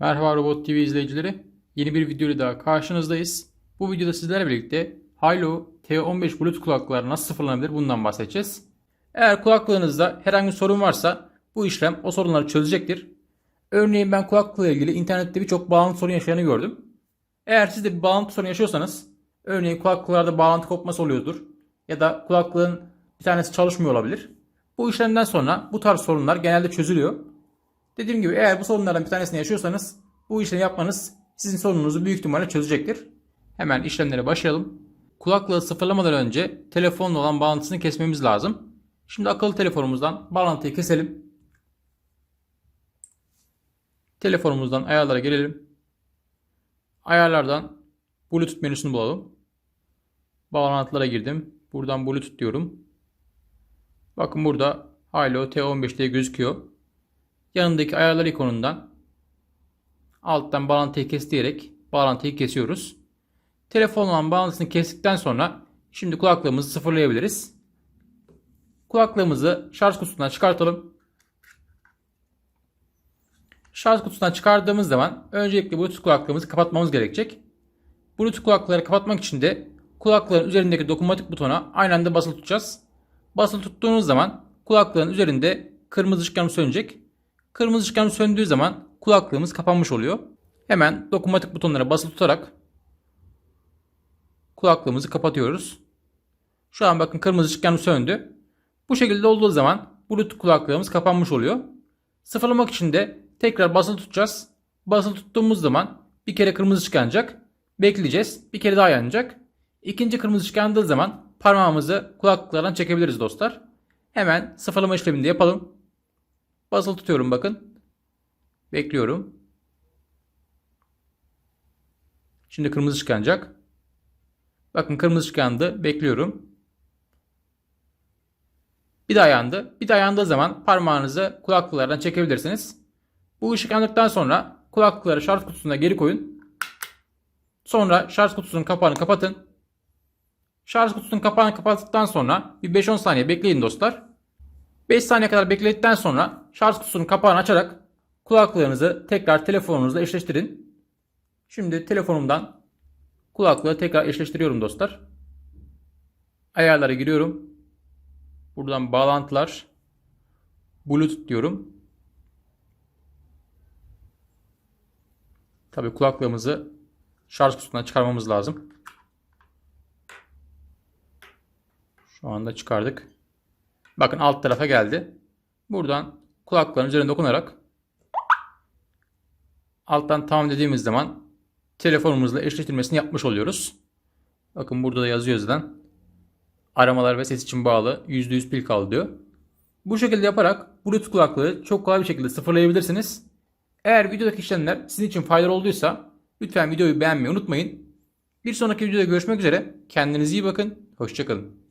Merhaba Robot TV izleyicileri. Yeni bir videoyla daha karşınızdayız. Bu videoda sizlerle birlikte Hilo T15 Bluetooth kulaklıkları nasıl sıfırlanabilir bundan bahsedeceğiz. Eğer kulaklığınızda herhangi bir sorun varsa bu işlem o sorunları çözecektir. Örneğin ben kulaklıkla ilgili internette birçok bağlantı sorunu yaşayanı gördüm. Eğer siz de bir bağlantı sorunu yaşıyorsanız, örneğin kulaklıklarda bağlantı kopması oluyordur ya da kulaklığın bir tanesi çalışmıyor olabilir. Bu işlemden sonra bu tarz sorunlar genelde çözülüyor. Dediğim gibi eğer bu sorunlardan bir tanesini yaşıyorsanız bu işlemi yapmanız sizin sorununuzu büyük ihtimalle çözecektir. Hemen işlemlere başlayalım. Kulaklığı sıfırlamadan önce telefonla olan bağlantısını kesmemiz lazım. Şimdi akıllı telefonumuzdan bağlantıyı keselim. Telefonumuzdan ayarlara girelim. Ayarlardan Bluetooth menüsünü bulalım. Bağlantılara girdim. Buradan Bluetooth diyorum. Bakın burada Hilo T15 diye gözüküyor. Yanındaki ayarlar ikonundan alttan bağlantıyı kes diyerek bağlantıyı kesiyoruz. Telefon bağlantısını kestikten sonra şimdi kulaklığımızı sıfırlayabiliriz. Kulaklığımızı şarj kutusundan çıkartalım. Şarj kutusundan çıkardığımız zaman öncelikle Bluetooth kulaklığımızı kapatmamız gerekecek. Bluetooth kulaklıkları kapatmak için de kulaklığın üzerindeki dokunmatik butona aynı anda basılı tutacağız. Basılı tuttuğunuz zaman kulaklığın üzerinde kırmızı ışık yanıp sönecek. Kırmızı ışık yanıp söndüğü zaman kulaklığımız kapanmış oluyor. Hemen dokunmatik butonlara basılı tutarak kulaklığımızı kapatıyoruz. Şu an bakın kırmızı ışık söndü. Bu şekilde olduğu zaman Bluetooth kulaklığımız kapanmış oluyor. Sıfırlamak için de tekrar basılı tutacağız. Basılı tuttuğumuz zaman bir kere kırmızı ışık yanacak. Bekleyeceğiz. Bir kere daha yanacak. İkinci kırmızı ışık yandığı zaman parmağımızı kulaklıklardan çekebiliriz dostlar. Hemen sıfırlama işlemini de yapalım. Basılı tutuyorum bakın. Bekliyorum. Şimdi kırmızı ışık yanacak. Bakın kırmızı ışık yandı. Bekliyorum. Bir daha yandı. Bir daha yandığı zaman parmağınızı kulaklıklardan çekebilirsiniz. Bu ışık yandıktan sonra kulaklıkları şarj kutusuna geri koyun. Sonra şarj kutusunun kapağını kapatın. Şarj kutusunun kapağını kapattıktan sonra bir 5-10 saniye bekleyin dostlar. 5 saniye kadar bekledikten sonra şarj kutusunun kapağını açarak kulaklığınızı tekrar telefonunuzla eşleştirin. Şimdi telefonumdan kulaklığı tekrar eşleştiriyorum dostlar. Ayarlara giriyorum. Buradan bağlantılar Bluetooth diyorum. Tabii kulaklığımızı şarj kutusundan çıkarmamız lazım. Şu anda çıkardık. Bakın alt tarafa geldi. Buradan kulakların üzerine dokunarak alttan tamam dediğimiz zaman telefonumuzla eşleştirmesini yapmış oluyoruz. Bakın burada da yazıyor zaten. Aramalar ve ses için bağlı %100 pil kaldı diyor. Bu şekilde yaparak Bluetooth kulaklığı çok kolay bir şekilde sıfırlayabilirsiniz. Eğer videodaki işlemler sizin için faydalı olduysa lütfen videoyu beğenmeyi unutmayın. Bir sonraki videoda görüşmek üzere. Kendinize iyi bakın. Hoşçakalın.